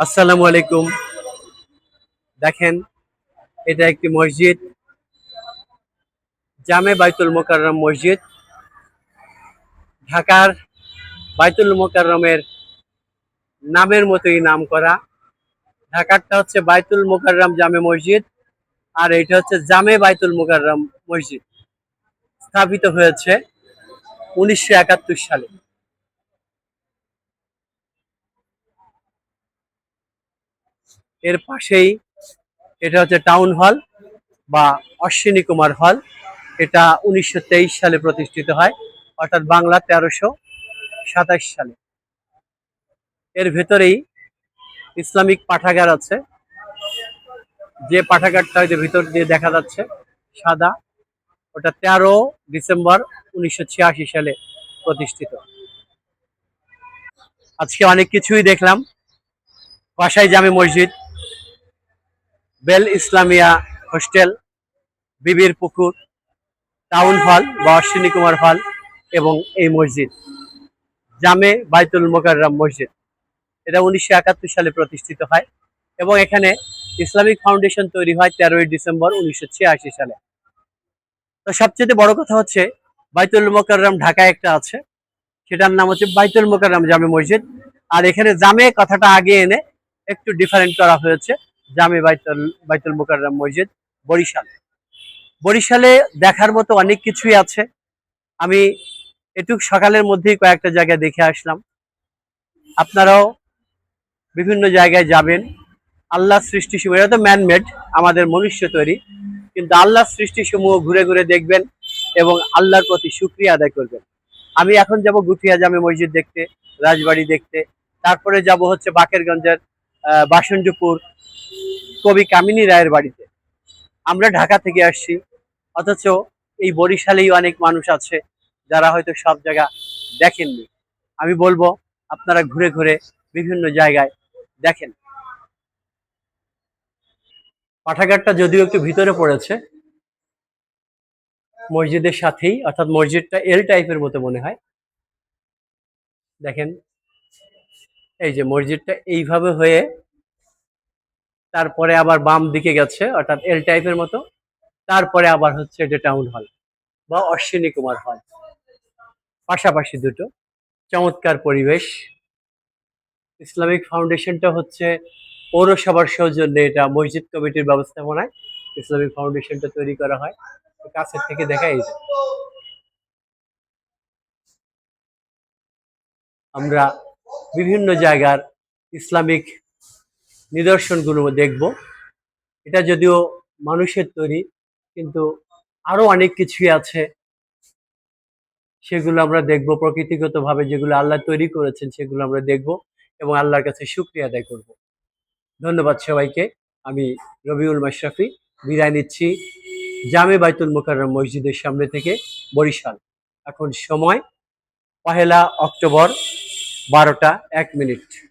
আসসালামু আলাইকুম। দেখেন, এটা একটি মসজিদ। জামে বাইতুল মোকাররম মসজিদ। ঢাকার বাইতুল মোকাররমের নামের মতোই নাম করা। ঢাকারটা হচ্ছে বাইতুল মোকাররম জামে মসজিদ আর এটা হচ্ছে জামে বাইতুল মোকাররম মসজিদ। স্থাপিত হয়েছে উনিশশো একাত্তর সালে। এর পাশেই এটা হচ্ছে টাউন হল বা অশ্বিনী কুমার হল এটা উনিশশো তেইশ সালে প্রতিষ্ঠিত হয়, অর্থাৎ বাংলা তেরোশো সাতাশ সালে। এর ভেতরেই ইসলামিক পাঠাগার আছে। যে পাঠাগারটা যে ভিতর দিয়ে দেখা যাচ্ছে, সাদা, ওটা তেরো ডিসেম্বর উনিশশো ছিয়াশি সালে প্রতিষ্ঠিত। আজকে অনেক কিছুই দেখলাম। বাসাই জামে মসজিদ বেল ইসলামিয়া হোস্টেল, বিবির পুকুর, টাউন হল বা অশ্বিনী কুমার হল এবং এই মসজিদ। জামে বাইতুল মোকাররম মসজিদ। এটা উনিশশো একাত্তর সালে প্রতিষ্ঠিত হয় এবং এখানে ইসলামিক ফাউন্ডেশন তৈরি হয় তেরোই ডিসেম্বর উনিশশো ছিয়াশি সালে। তো সবচেয়ে বড় কথা হচ্ছে, বাইতুল মোকাররম ঢাকায় একটা আছে। সেটার নাম হচ্ছে বাইতুল মোকাররম জামে মসজিদ। আর এখানে জামে কথাটা আগে এনে একটু ডিফারেন্ট করা হয়েছে। জামে বাইতুল বাইতুল মোকাররম মসজিদ, বরিশাল। বরিশালে দেখার মতো অনেক কিছুই আছে। আমি এটুক সকালের মধ্যেই কয়েকটা জায়গায় দেখে আসলাম। আপনারাও বিভিন্ন জায়গায় যাবেন। আল্লাহ সৃষ্টি সমূহ এটা তো ম্যানমেড আমাদের মনুষ্য তৈরি। কিন্তু আল্লাহ সৃষ্টি সমূহ ঘুরে ঘুরে দেখবেন এবং আল্লাহর প্রতি সুক্রিয়া আদায় করবেন। আমি এখন যাব গুঠিয়া জামে মসজিদ দেখতে, রাজবাড়ি দেখতে। তারপরে যাব হচ্ছে বাকেরগঞ্জের বাসন্তপুর কবি কামিনী রায়ের বাড়িতে। আমরা ঢাকা থেকে আসছি, অথচ এই বরিশালেই অনেক মানুষ আছে যারা হয়তো সব জায়গা দেখেননি। আমি বলব, আপনারা ঘুরে ঘুরে বিভিন্ন জায়গায় দেখেন। পাঠাগারটা যদিও একটু ভিতরে পড়েছে, মসজিদের সাথেই, অর্থাৎ মসজিদটা এল টাইপের মতো মনে হয়। দেখেন এই যে মসজিদটা এইভাবে হয়ে তারপরে আবার বাম দিকে গেছে, অর্থাৎ এল টাইপের মতো। তারপরে আবার হচ্ছে এটা টাউন হল বা অশ্বিনী কুমার হল পাশাপাশি দুটো। চমৎকার পরিবেশ। ইসলামিক ফাউন্ডেশনটা হচ্ছে পৌরসভার সৌজন্যে এটা মসজিদ কমিটির ব্যবস্থাপনায় ইসলামিক ফাউন্ডেশনটা তৈরি করা হয়। কাছের থেকে দেখা এই যে। আমরা বিভিন্ন জায়গার ইসলামিক নিদর্শনগুলো দেখব। এটা যদিও মানুষের তৈরি, কিন্তু আরও অনেক কিছুই আছে। সেগুলো আমরা দেখব, প্রকৃতিগতভাবে যেগুলো আল্লাহ তৈরি করেছেন সেগুলো আমরা দেখব এবং আল্লাহর কাছে শুক্রিয়া আদায় করব। ধন্যবাদ সবাইকে। আমি রবিউল মাশরাফি, বিদায় নিচ্ছি জামে বাইতুল মোকাররম মসজিদের সামনে থেকে বরিশাল। এখন সময় পহেলা অক্টোবর বারোটা এক মিনিট।